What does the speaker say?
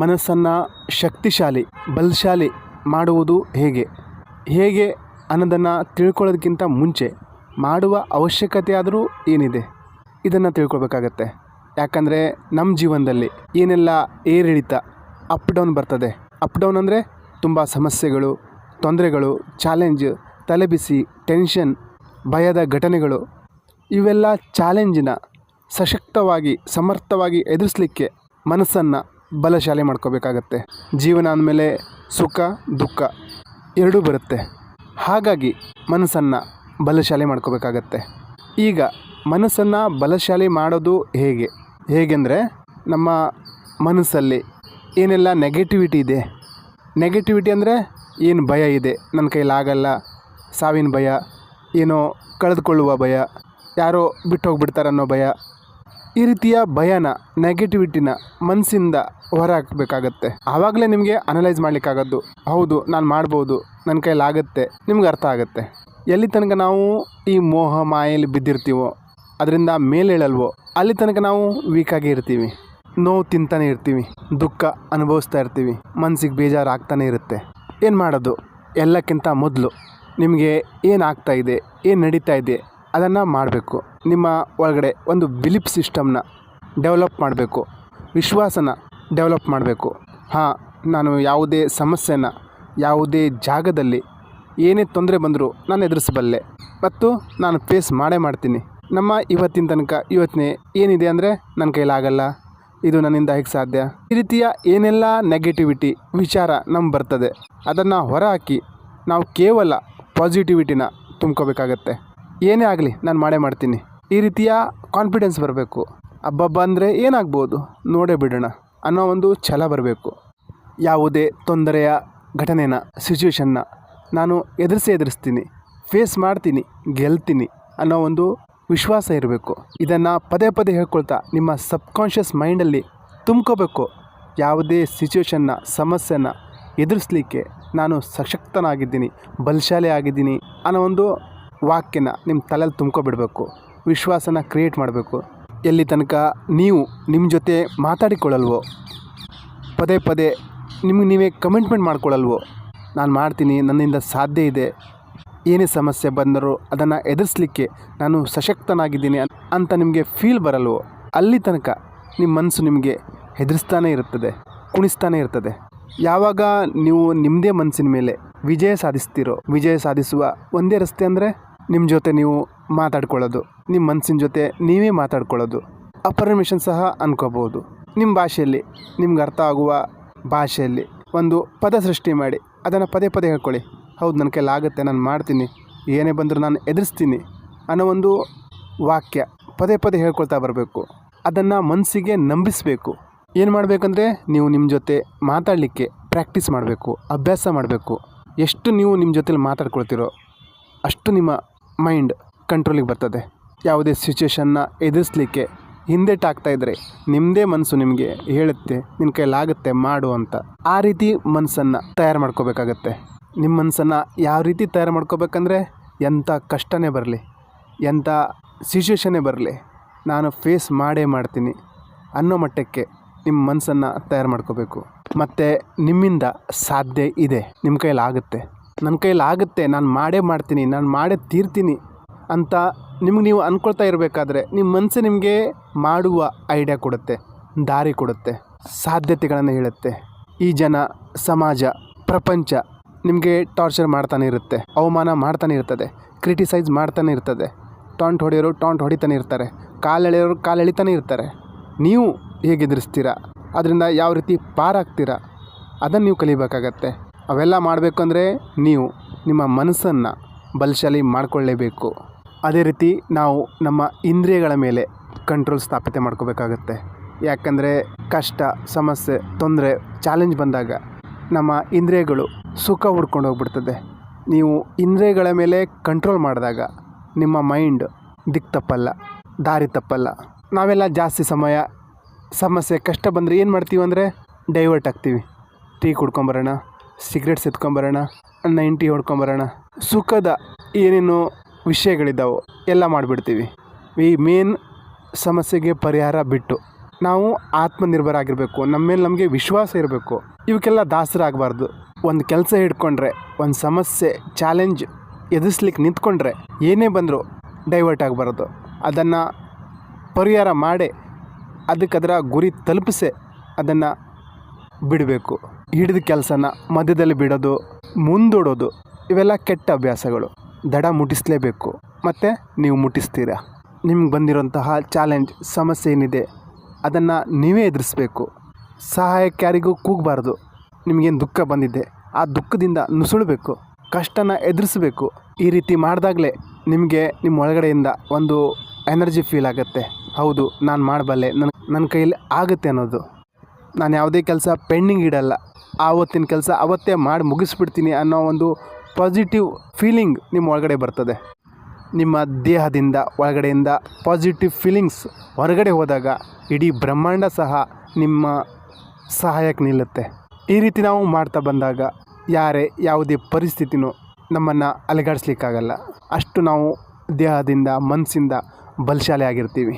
ಮನಸ್ಸನ್ನು ಶಕ್ತಿಶಾಲಿ, ಬಲಶಾಲಿ ಮಾಡುವುದು ಹೇಗೆ? ಹೇಗೆ ಅನ್ನೋದನ್ನು ತಿಳ್ಕೊಳ್ಳೋದಕ್ಕಿಂತ ಮುಂಚೆ ಮಾಡುವ ಅವಶ್ಯಕತೆ ಆದರೂ ಏನಿದೆ? ಇದನ್ನು ತಿಳ್ಕೊಳ್ಬೇಕಾಗತ್ತೆ. ಯಾಕಂದರೆ ನಮ್ಮ ಜೀವನದಲ್ಲಿ ಏನೆಲ್ಲ ಏರಿಳಿತ ಅಪ್ ಡೌನ್ ಬರ್ತದೆ. ಅಪ್ ಡೌನ್ ಅಂದರೆ ತುಂಬ ಸಮಸ್ಯೆಗಳು, ತೊಂದರೆಗಳು ಚಾಲೆಂಜ್ ತಲೆಬಿಸಿ ಟೆನ್ಷನ್ ಭಯದ ಘಟನೆಗಳು. ಇವೆಲ್ಲ ಚಾಲೆಂಜಿನ ಸಶಕ್ತವಾಗಿ, ಸಮರ್ಥವಾಗಿ ಎದುರಿಸಲಿಕ್ಕೆ ಮನಸ್ಸನ್ನು ಬಲಶಾಲಿ ಮಾಡ್ಕೋಬೇಕಾಗತ್ತೆ. ಜೀವನ ಅಂದಮೇಲೆ ಸುಖ, ದುಃಖ ಎರಡೂ ಬರುತ್ತೆ. ಹಾಗಾಗಿ ಮನಸ್ಸನ್ನು ಬಲಶಾಲಿ ಮಾಡ್ಕೋಬೇಕಾಗತ್ತೆ. ಈಗ ಮನಸ್ಸನ್ನು ಬಲಶಾಲಿ ಮಾಡೋದು ಹೇಗೆ? ಹೇಗೆಂದರೆ ನಮ್ಮ ಮನಸ್ಸಲ್ಲಿ ಏನೆಲ್ಲ ನೆಗೆಟಿವಿಟಿ ಇದೆ? ನೆಗೆಟಿವಿಟಿ ಅಂದರೆ ಏನು ಭಯ ಇದೆ? ನನ್ನ ಕೈಲಾಗಲ್ಲ ಸಾವಿನ ಭಯ, ಏನೋ ಕಳೆದುಕೊಳ್ಳುವ ಭಯ, ಯಾರೋ ಬಿಟ್ಟು ಅನ್ನೋ ಭಯ ಈ ರೀತಿಯ ಭಯನ ನೆಗೆಟಿವಿಟಿನ ಮನಸ್ಸಿಂದ ಹೊರಹಾಕಬೇಕಾಗತ್ತೆ. ಆವಾಗಲೇ ನಿಮಗೆ ಅನಲೈಸ್ ಮಾಡಲಿಕ್ಕಾಗದ್ದು. ಹೌದು, ನಾನು ಮಾಡ್ಬೋದು ನನ್ನ ಕೈಲಾಗತ್ತೆ ನಿಮ್ಗೆ ಅರ್ಥ ಆಗುತ್ತೆ. ಎಲ್ಲಿ ತನಕ ನಾವು ಈ ಮೋಹ ಮಾಯಲ್ಲಿ ಬಿದ್ದಿರ್ತೀವೋ, ಅದರಿಂದ ಮೇಲೇಳಲ್ವೋ ಅಲ್ಲಿ ತನಕ ನಾವು ವೀಕಾಗಿ ಇರ್ತೀವಿ. ನೋವು ತಿಂತಾನೆ ಇರ್ತೀವಿ, ದುಃಖ ಅನುಭವಿಸ್ತಾ ಇರ್ತೀವಿ ಮನಸ್ಸಿಗೆ ಬೇಜಾರು ಆಗ್ತಾನೆ ಇರುತ್ತೆ. ಏನು ಮಾಡೋದು? ಎಲ್ಲಕ್ಕಿಂತ ಮೊದಲು ನಿಮಗೆ ಏನು ಆಗ್ತಾ ಇದೆ, ಏನು ನಡೀತಾ ಇದೆ, ಅದನ್ನು ಮಾಡಬೇಕು. ನಿಮ್ಮ ಒಳಗಡೆ ಒಂದು ಬಿಲೀಫ್ ಸಿಸ್ಟಮ್ನ ಡೆವಲಪ್ ಮಾಡಬೇಕು. ವಿಶ್ವಾಸನ ಡೆವಲಪ್ ಮಾಡಬೇಕು. ಹಾಂ, ನಾನು ಯಾವುದೇ ಸಮಸ್ಯೆನ ಯಾವುದೇ ಜಾಗದಲ್ಲಿ ಏನೇ ತೊಂದರೆ ಬಂದರೂ ನಾನು ಎದುರಿಸಬಲ್ಲೆ. ಮತ್ತು ನಾನು ಫೇಸ್ ಮಾಡೇ ಮಾಡ್ತೀನಿ. ನಮ್ಮ ಇವತ್ತಿನ ತನಕ ಇವತ್ತಿನ ಏನಿದೆ ಅಂದರೆ ನನ್ನ ಕೈಲಾಗಲ್ಲ ಇದು ನನ್ನಿಂದ ಹೇಗೆ ಸಾಧ್ಯ? ಈ ರೀತಿಯ ಏನೆಲ್ಲ ನೆಗೆಟಿವಿಟಿ ವಿಚಾರ ನಮ್ಗೆ ಬರ್ತದೆ, ಅದನ್ನು ಹೊರಹಾಕಿ ನಾವು ಕೇವಲ ಪಾಸಿಟಿವಿಟಿನ ತುಂಬ್ಕೋಬೇಕಾಗತ್ತೆ. ಏನೇ ಆಗಲಿ ನಾನು ಮಾಡೇ ಮಾಡ್ತೀನಿ. ಈ ರೀತಿಯ ಕಾನ್ಫಿಡೆನ್ಸ್ ಬರಬೇಕು. ಹಬ್ಬಬ್ಬ ಅಂದರೆ ಏನಾಗ್ಬೋದು? ನೋಡೇ ಬಿಡೋಣ. ಅನ್ನೋ ಒಂದು ಛಲ ಬರಬೇಕು. ಯಾವುದೇ ತೊಂದರೆಯ ಘಟನೆನ ಸಿಚುವೇಶನ್ನ ನಾನು ಎದುರಿಸಿ ಎದುರಿಸ್ತೀನಿ. ಫೇಸ್ ಮಾಡ್ತೀನಿ, ಗೆಲ್ತೀನಿ ಅನ್ನೋ ಒಂದು ವಿಶ್ವಾಸ ಇರಬೇಕು. ಇದನ್ನು ಪದೇ ಪದೇ ಹೇಳ್ಕೊಳ್ತಾ ನಿಮ್ಮ ಸಬ್ಕಾನ್ಷಿಯಸ್ ಮೈಂಡಲ್ಲಿ ತುಂಬ್ಕೋಬೇಕು. ಯಾವುದೇ ಸಿಚುವೇಶನ್ನ ಸಮಸ್ಯೆನ ಎದುರಿಸಲಿಕ್ಕೆ ನಾನು ಸಶಕ್ತನಾಗಿದ್ದೀನಿ, ಬಲಶಾಲಿ ಆಗಿದ್ದೀನಿ ಅನ್ನೋ ಒಂದು ವಾಕ್ಯನ ನಿಮ್ಮ ತಲೆಯಲ್ಲಿ ತುಂಬ್ಕೊಬಿಡಬೇಕು. ವಿಶ್ವಾಸನ ಕ್ರಿಯೇಟ್ ಮಾಡಬೇಕು. ಎಲ್ಲಿ ತನಕ ನೀವು ನಿಮ್ಮ ಜೊತೆ ಮಾತಾಡಿಕೊಳ್ಳಲ್ವೋ? ಪದೇ ಪದೇ ನಿಮಗೆ ನೀವೇ ಕಮಿಟ್ಮೆಂಟ್ ಮಾಡ್ಕೊಳ್ಳಲ್ವೋ? ನಾನು ಮಾಡ್ತೀನಿ, ನನ್ನಿಂದ ಸಾಧ್ಯ ಇದೆ. ಏನೇ ಸಮಸ್ಯೆ ಬಂದರೂ ಅದನ್ನು ಎದುರಿಸಲಿಕ್ಕೆ ನಾನು ಸಶಕ್ತನಾಗಿದ್ದೀನಿ ಅಂತ ನಿಮಗೆ ಫೀಲ್ ಬರಲ್ವೋ? ಅಲ್ಲಿ ತನಕ ನಿಮ್ಮ ಮನಸ್ಸು ನಿಮಗೆ ಹೆದರಿಸ್ತಾನೇ ಇರುತ್ತದೆ ಕುಣಿಸ್ತಾನೇ ಇರ್ತದೆ. ಯಾವಾಗ ನೀವು ನಿಮ್ಮದೇ ಮನಸ್ಸಿನ ಮೇಲೆ ವಿಜಯ ಸಾಧಿಸ್ತೀರೋ, ವಿಜಯ ಸಾಧಿಸುವ ಒಂದೇ ರಸ್ತೆ ಅಂದರೆ? ನಿಮ್ಮ ಜೊತೆ ನೀವು ಮಾತಾಡ್ಕೊಳ್ಳೋದು ನಿಮ್ಮ ಮನಸ್ಸಿನ ಜೊತೆ ನೀವೇ ಮಾತಾಡ್ಕೊಳ್ಳೋದು, ಅಪರ್ಮಿಷನ್ ಸಹ ಅನ್ಕೋಬೋದು ನಿಮ್ಮ ಭಾಷೆಯಲ್ಲಿ, ನಿಮ್ಗೆ ಅರ್ಥ ಆಗುವ ಭಾಷೆಯಲ್ಲಿ ಒಂದು ಪದ ಸೃಷ್ಟಿ ಮಾಡಿ, ಅದನ್ನು ಪದೇ ಪದೇ ಹೇಳ್ಕೊಳ್ಳಿ. ಹೌದು ನನ್ನ ಕೈಲಾಗುತ್ತೆ ನಾನು ಮಾಡ್ತೀನಿ, ಏನೇ ಬಂದರೂ ನಾನು ಎದುರಿಸ್ತೀನಿ ಅನ್ನೋ ಒಂದು ವಾಕ್ಯ ಪದೇ ಪದೇ ಹೇಳ್ಕೊಳ್ತಾ ಬರಬೇಕು. ಅದನ್ನು ಮನಸ್ಸಿಗೆ ನಂಬಿಸಬೇಕು. ಏನು ಮಾಡಬೇಕಂದ್ರೆ, ನೀವು ನಿಮ್ಮ ಜೊತೆ ಮಾತಾಡಲಿಕ್ಕೆ ಪ್ರಾಕ್ಟೀಸ್ ಮಾಡಬೇಕು, ಅಭ್ಯಾಸ ಮಾಡಬೇಕು. ಎಷ್ಟು ನೀವು ನಿಮ್ಮ ಜೊತೆಲಿ ಮಾತಾಡ್ಕೊಳ್ತೀರೋ, ಅಷ್ಟು ನಿಮ್ಮ ಮೈಂಡ್ ಕಂಟ್ರೋಲಿಗೆ ಬರ್ತದೆ. ಯಾವುದೇ ಸಿಚುವೇಶನ್ನ ಎದುರಿಸಲಿಕ್ಕೆ ಹಿಂದೆಟ್ಟಾಗ್ತಾ ಇದ್ದರೆ ನಿಮ್ಮದೇ ಮನಸ್ಸು ನಿಮಗೆ ಹೇಳುತ್ತೆ ನಿನ್ನ ಕೈಲಾಗುತ್ತೆ ಮಾಡು ಅಂತ. ಆ ರೀತಿ ಮನಸ್ಸನ್ನು ತಯಾರು ಮಾಡ್ಕೋಬೇಕಾಗತ್ತೆ. ನಿಮ್ಮ ಮನಸ್ಸನ್ನು ಯಾವ ರೀತಿ ತಯಾರು ಮಾಡ್ಕೋಬೇಕಂದ್ರೆ ಎಂಥ ಕಷ್ಟನೇ ಬರಲಿ, ಎಂಥ ಸಿಚುವೇಶನ್ನೇ ಬರಲಿ, ನಾನು ಫೇಸ್ ಮಾಡೇ ಮಾಡ್ತೀನಿ ಅನ್ನೋ ಮಟ್ಟಕ್ಕೆ ನಿಮ್ಮ ಮನಸ್ಸನ್ನು ತಯಾರು ಮಾಡ್ಕೋಬೇಕು. ಮತ್ತು ನಿಮ್ಮಿಂದ ಸಾಧ್ಯ ಇದೆ ನಿಮ್ಮ ಕೈಲಾಗುತ್ತೆ ನನ್ನ ಕೈಲಾಗುತ್ತೆ ನಾನು ಮಾಡೇ ಮಾಡ್ತೀನಿ, ನಾನು ಮಾಡೇ ತೀರ್ತೀನಿ ಅಂತ ನಿಮ್ಗೆ ನೀವು ಅಂದ್ಕೊಳ್ತಾ ಇರಬೇಕಾದ್ರೆ ನಿಮ್ಮ ಮನಸ್ಸು ನಿಮಗೆ ಮಾಡುವ ಐಡಿಯಾ ಕೊಡುತ್ತೆ, ದಾರಿ ಕೊಡುತ್ತೆ, ಸಾಧ್ಯತೆಗಳನ್ನು ಹೇಳುತ್ತೆ. ಈ ಜನ, ಸಮಾಜ, ಪ್ರಪಂಚ ನಿಮಗೆ ಟಾರ್ಚರ್ ಮಾಡ್ತಾನೆ ಇರುತ್ತೆ, ಅವಮಾನ ಮಾಡ್ತಾನೆ ಇರ್ತದೆ ಕ್ರಿಟಿಸೈಸ್ ಮಾಡ್ತಾನೆ ಇರ್ತದೆ ಟಾಂಟ್ ಹೊಡೆಯೋರು ಟಾಂಟ್ ಹೊಡಿತಾನೆ ಇರ್ತಾರೆ, ಕಾಲು ಎಳೆಯೋರು ಕಾಲು ಎಳಿತಾನೆ ಇರ್ತಾರೆ. ನೀವು ಹೇಗೆ ಎದುರಿಸ್ತೀರಾ ಅದರಿಂದ ಯಾವ ರೀತಿ ಪಾರಾಗ್ತೀರಾ? ಅದನ್ನು ನೀವು ಕಲಿಬೇಕಾಗತ್ತೆ. ಅವೆಲ್ಲ ಮಾಡಬೇಕು ಅಂದರೆ ನೀವು ನಿಮ್ಮ ಮನಸ್ಸನ್ನು ಬಲಶಾಲಿ ಮಾಡಿಕೊಳ್ಳೇಬೇಕು. ಅದೇ ರೀತಿ ನಾವು ನಮ್ಮ ಇಂದ್ರಿಯಗಳ ಮೇಲೆ ಕಂಟ್ರೋಲ್ ಸ್ಥಾಪಿತ ಮಾಡ್ಕೋಬೇಕಾಗತ್ತೆ. ಯಾಕಂದರೆ ಕಷ್ಟ, ಸಮಸ್ಯೆ, ತೊಂದರೆ ಚಾಲೆಂಜ್ ಬಂದಾಗ ನಮ್ಮ ಇಂದ್ರಿಯಗಳು ಸುಖ ಹುಡ್ಕೊಂಡು ಹೋಗ್ಬಿಡ್ತದೆ. ನೀವು ಇಂದ್ರಿಯಗಳ ಮೇಲೆ ಕಂಟ್ರೋಲ್ ಮಾಡಿದಾಗ ನಿಮ್ಮ ಮೈಂಡ್ ದಿಕ್ಕು ತಪ್ಪಲ್ಲ, ದಾರಿ ತಪ್ಪಲ್ಲ. ನಾವೆಲ್ಲ ಜಾಸ್ತಿ ಸಮಯ, ಸಮಸ್ಯೆ, ಕಷ್ಟ ಬಂದರೆ ಏನು ಮಾಡ್ತೀವಿ ಅಂದರೆ ಡೈವರ್ಟ್ ಆಗ್ತೀವಿ. ಟೀ ಕುಡ್ಕೊಂಬರೋಣ. ಸಿಗ್ರೆಟ್ಸ್ ಎತ್ಕೊಂಬರೋಣ ನೈಂಟಿ ಹೊಡ್ಕೊಂಬರೋಣ. ಸುಖದ ಏನೇನು ವಿಷಯಗಳಿದ್ದಾವೋ ಎಲ್ಲ ಮಾಡಿಬಿಡ್ತೀವಿ. ಈ ಮೇನ್ ಸಮಸ್ಯೆಗೆ ಪರಿಹಾರ ಬಿಟ್ಟು ನಾವು ಆತ್ಮನಿರ್ಭರ ಆಗಿರಬೇಕು ನಮ್ಮ ಮೇಲೆ ನಮಗೆ ವಿಶ್ವಾಸ ಇರಬೇಕು. ಇವಕ್ಕೆಲ್ಲ ದಾಸರಾಗಬಾರ್ದು. ಒಂದು ಕೆಲಸ ಹಿಡ್ಕೊಂಡ್ರೆ, ಒಂದು ಸಮಸ್ಯೆ ಚಾಲೆಂಜ್ ಎದುರಿಸ್ಲಿಕ್ಕೆ ನಿಂತ್ಕೊಂಡ್ರೆ ಏನೇ ಬಂದರೂ ಡೈವರ್ಟ್ ಆಗಬಾರ್ದು. ಅದನ್ನು ಪರಿಹಾರ ಮಾಡೇ ಅದಕ್ಕೆ ಅದರ ಗುರಿ ತಲುಪಿಸೇ ಅದನ್ನು ಬಿಡಬೇಕು. ಹಿಡಿದ ಕೆಲಸನ ಮಧ್ಯದಲ್ಲಿ ಬಿಡೋದು, ಮುಂದೂಡೋದು, ಇವೆಲ್ಲ ಕೆಟ್ಟ ಅಭ್ಯಾಸಗಳು. ದಡ ಮುಟ್ಟಿಸಲೇಬೇಕು. ಮತ್ತು ನೀವು ಮುಟ್ಟಿಸ್ತೀರಾ? ನಿಮ್ಗೆ ಬಂದಿರೋಂತಹ ಚಾಲೆಂಜ್, ಸಮಸ್ಯೆ ಏನಿದೆ, ಅದನ್ನು ನೀವೇ ಎದುರಿಸ್ಬೇಕು. ಸಹಾಯಕ್ಕೆ ಯಾರಿಗೂ ಕೂಗಬಾರ್ದು. ನಿಮಗೇನು ದುಃಖ ಬಂದಿದೆ, ಆ ದುಃಖದಿಂದ ನುಸುಳಬೇಕು. ಕಷ್ಟನ ಎದುರಿಸಬೇಕು. ಈ ರೀತಿ ಮಾಡಿದಾಗಲೇ ನಿಮಗೆ ನಿಮ್ಮ ಒಳಗಡೆಯಿಂದ ಒಂದು ಎನರ್ಜಿ ಫೀಲ್ ಆಗುತ್ತೆ. ಹೌದು, ನಾನು ಮಾಡಬಲ್ಲೆ. ನನ್ನ ನನ್ನ ಕೈಯಲ್ಲಿ ಆಗುತ್ತೆ ಅನ್ನೋದು. ನಾನು ಯಾವುದೇ ಕೆಲಸ ಪೆಂಡಿಂಗ್ ಇಡಲ್ಲ. ಆವತ್ತಿನ ಕೆಲಸ ಅವತ್ತೇ ಮಾಡಿ ಮುಗಿಸ್ಬಿಡ್ತೀನಿ ಅನ್ನೋ ಒಂದು ಪಾಸಿಟಿವ್ ಫೀಲಿಂಗ್ ನಿಮ್ಮ ಒಳಗಡೆ ಬರ್ತದೆ. ನಿಮ್ಮ ದೇಹದಿಂದ ಒಳಗಡೆಯಿಂದ ಪಾಸಿಟಿವ್ ಫೀಲಿಂಗ್ಸ್ ಹೊರಗಡೆ ಹೋದಾಗ ಇಡೀ ಬ್ರಹ್ಮಾಂಡ ಸಹ ನಿಮ್ಮ ಸಹಾಯಕ್ಕೆ ನಿಲ್ಲುತ್ತೆ. ಈ ರೀತಿ ನಾವು ಮಾಡ್ತಾ ಬಂದಾಗ ಯಾರೇ ಯಾವುದೇ ಪರಿಸ್ಥಿತಿನೂ ನಮ್ಮನ್ನು ಅಲೆಗಾಡಿಸ್ಲಿಕ್ಕಾಗಲ್ಲ. ಅಷ್ಟು ನಾವು ದೇಹದಿಂದ, ಮನಸ್ಸಿಂದ ಬಲಶಾಲಿ ಆಗಿರ್ತೀವಿ.